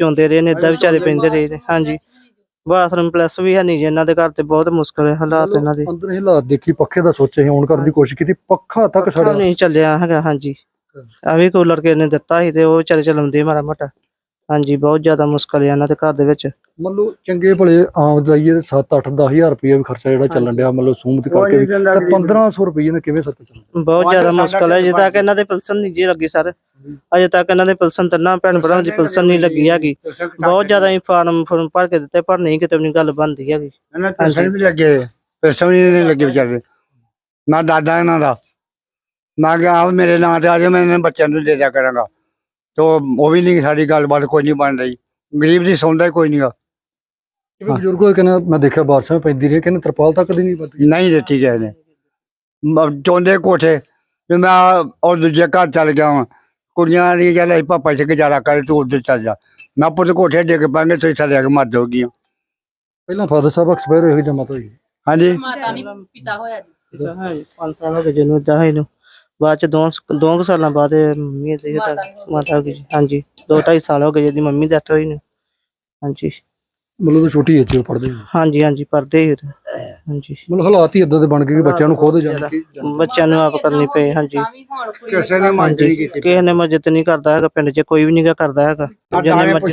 ਚੋਂਦੇ ਰਹੇ ਨੇ ਏਦਾਂ ਵਿਚਾਰੇ ਪੈਂਦੇ ਰਹੇ ਨੇ। ਹਾਂਜੀ। ਬਾਥਰੂਮ ਪਲੱਸ ਵੀ ਹੈ ਨਹੀਂ ਜੀ ਇਹਨਾਂ ਦੇ ਘਰ ਤੇ ਬਹੁਤ ਮੁਸ਼ਕਲ ਹੈ ਹਾਲਾਤ ਇਹਨਾਂ ਦੇ। ਅੰਦਰ ਹੀ ਹਾਲਾਤ ਦੇਖੀ ਪੱਖੇ ਦਾ ਸੋਚੇ ਸੀ ਔਨ ਕਰਨ ਦੀ ਕੋਸ਼ਿਸ਼ ਕੀਤੀ ਪੱਖਾ ਤੱਕ ਸੜਿਆ। ਨਹੀਂ ਚੱਲਿਆ ਹੈਗਾ ਹਾਂਜੀ। ਆ ਵੀ ਕੂਲਰ ਕਿਸੇ ਨੇ ਦਿੱਤਾ ਸੀ ਤੇ ਉਹ ਵਿਚਾਰੇ ਚਲਾਉਂਦੇ ਮਾੜਾ ਮੋਟਾ। ਹਾਂਜੀ ਬਹੁਤ ਜ਼ਿਆਦਾ ਮੁਸ਼ਕਲ ਹੈ ਇਹਨਾਂ ਦੇ ਘਰ ਦੇ ਵਿੱਚ। ਮੰਨ ਲਓ ਚੰਗੇ ਭਲੇ ਆਮਦਨੀ 7 8 10000 ਰੁਪਏ ਵੀ ਖਰਚਾ ਜਿਹੜਾ ਚੱਲਣ ਡਿਆ ਮੰਨ ਲਓ ਸੂਮਤ ਕਰਕੇ ਵੀ, ਤਾਂ 1500 ਰੁਪਏ ਨਾਲ ਕਿਵੇਂ ਸੱਤ ਚੱਲਦਾ ਬਹੁਤ ਜ਼ਿਆਦਾ ਮੁਸ਼ਕਲ ਹੈ ਅਜੇ ਤੱਕ ਇਹਨਾਂ ਦੇ ਪਿਲਸਨ ਨਹੀਂ ਜੀ ਲੱਗੀ ਸਰ। ਅਜੇ ਤੱਕ ਇਹਨਾਂ ਦੇ ਪਿਲਸਨ ਤਿੰਨਾਂ ਭੈਣ ਭਰਾਵਾਂ ਦੀ ਪਿਲਸਨ ਨਹੀਂ ਲੱਗੀ ਹੈਗੀ। ਬਹੁਤ ਜ਼ਿਆਦਾ ਹੀ ਫਾਰਮ ਫਾਰਮ ਭਰ ਕੇ ਦਿੱਤੇ ਪਰ ਨਹੀਂ ਕਿਤੇ ਵੀ ਗੱਲ ਬਣਦੀ ਹੈਗੀ। ਇਹਨਾਂ ਪੈਸੇ ਵੀ ਲੱਗੇ ਪੈਸੇ ਵੀ ਨਹੀਂ ਲੱਗੇ ਵਿਚਾਰੇ। ਨਾ ਦਾਦਾ ਇਹਨਾਂ ਦਾ ਮੈਂ ਕਿਹਾ ਆਪ ਮੇਰੇ ਨਾਂ ਤੇ ਆ ਜਾ ਮੈਂ ਇਹਨਾਂ ਬੱਚਿਆਂ ਨੂੰ ਦੇ ਦਿਆ ਕਰਾਂਗਾ। ਤੋ ਉਹ ਵੀ ਨਹੀਂ ਸਾਡੀ ਗੱਲਬਾਤ ਕੋਈ ਨਹੀਂ ਬਣ ਰਹੀ ਗਰੀਬ ਦੀ ਸੁਣਦਾ ਹੀ ਕੋਈ ਨਹੀਂਗਾ ਕਿਉਂਕਿ ਬਜ਼ੁਰਗੋ ਕਹਿੰਦਾ ਮੈਂ ਦੇਖਿਆ ਬਾਰਿਸ਼ਾਂ ਪੈਂਦੀ ਰਹੀ ਕਹਿੰਦੇ ਤਰਪਾਲ ਤੱਕ ਦੀ ਨਹੀਂ ਪਤਾ ਨਹੀਂ ਦਿੱਤੀ ਗਏ ਨੇ। ਮ- ਚੋਂਦੇ ਕੋਠੇ ਵੀ ਮੈਂ ਉਹ ਦੂਜੇ ਘਰ ਚੱਲ ਗਿਆ ਵਾਂ। ਕੁੜੀਆਂ ਦੀ ਗੱਲ ਹੈ ਪਾਪਾ ਚ ਗੁਜ਼ਾਰਾ ਕਰ ਤੂੰ ਉੱਧਰ ਚੱਲ ਜਾ। ਮੈਂ ਪੁੱਤ ਕੋਠੇ ਡਿੱਗ ਪਾਂਗੇ ਤੁਸੀਂ ਆ ਕੇ ਮਰ ਜਾਓਗੀਆਂ ਪਹਿਲਾਂ ਫਾਦਰ ਸਾਹਿਬ ਐਕਸਪਾਇਰ ਹੋਏ ਜਾਂ ਮਾਤਾ ਜੀ ਹਾਂਜੀ। ਮਾਤਾ ਨਹੀਂ ਪਿਤਾ ਹੋਇਆ ਜੀ। ਹਾਂ 5 ਸਾਲ ਹੋ ਗਏ ਜਿਹਨੂੰ ਹੋਏ ਨੂੰ ਬਾਅਦ ਚ ਦੋ ਦੋ ਕੁ ਸਾਲਾਂ ਬਾਅਦ ਮੰਮੀ ਦੀ ਮਾਤਾ ਤਾਂ ਹੋ ਗਈ। ਮਾਤਾ ਦੀ ਹਾਂਜੀ ਦੋ ਢਾਈ ਸਾਲ ਹੋ ਗਏ ਜਿਹਦੀ ਮੰਮੀ ਡੈਥ ਹੋਈ ਨੂੰ। ਹਾਂਜੀ। ਮਤਲਬ ਤਾਂ ਛੋਟੀ ਏਜ ਚ ਪੜਦੇ ਹਾਂਜੀ ਹਾਂਜੀ ਪੜਦੇ ਹੀ ਉਦੋਂ। ਹਾਂਜੀ। ਮਤਲਬ ਹਾਲਾਤ ਹੀ ਇਦਾਂ ਦੇ ਬਣ ਗਏ ਕਿ ਬੱਚਿਆਂ ਨੂੰ ਖੁਦ ਜਾਣ ਕੇ ਬੱਚਿਆਂ ਨੂੰ ਆਪ ਕਰਨੀ ਪਈ ਹਾਂਜੀ। ਕਿਸੇ ਨੇ ਮਦਦ ਨਹੀਂ ਕੀਤੀ। ਕਿਸੇ ਨੇ ਮਦਦ ਨਹੀਂ ਕਰਦਾ ਹੈਗਾ ਪਿੰਡ 'ਚ ਕੋਈ ਵੀ ਨਹੀਂ ਗਾ ਕਰਦਾ ਹੈਗਾ। ਜਿੰਨੇ ਮਰਜ਼ੀ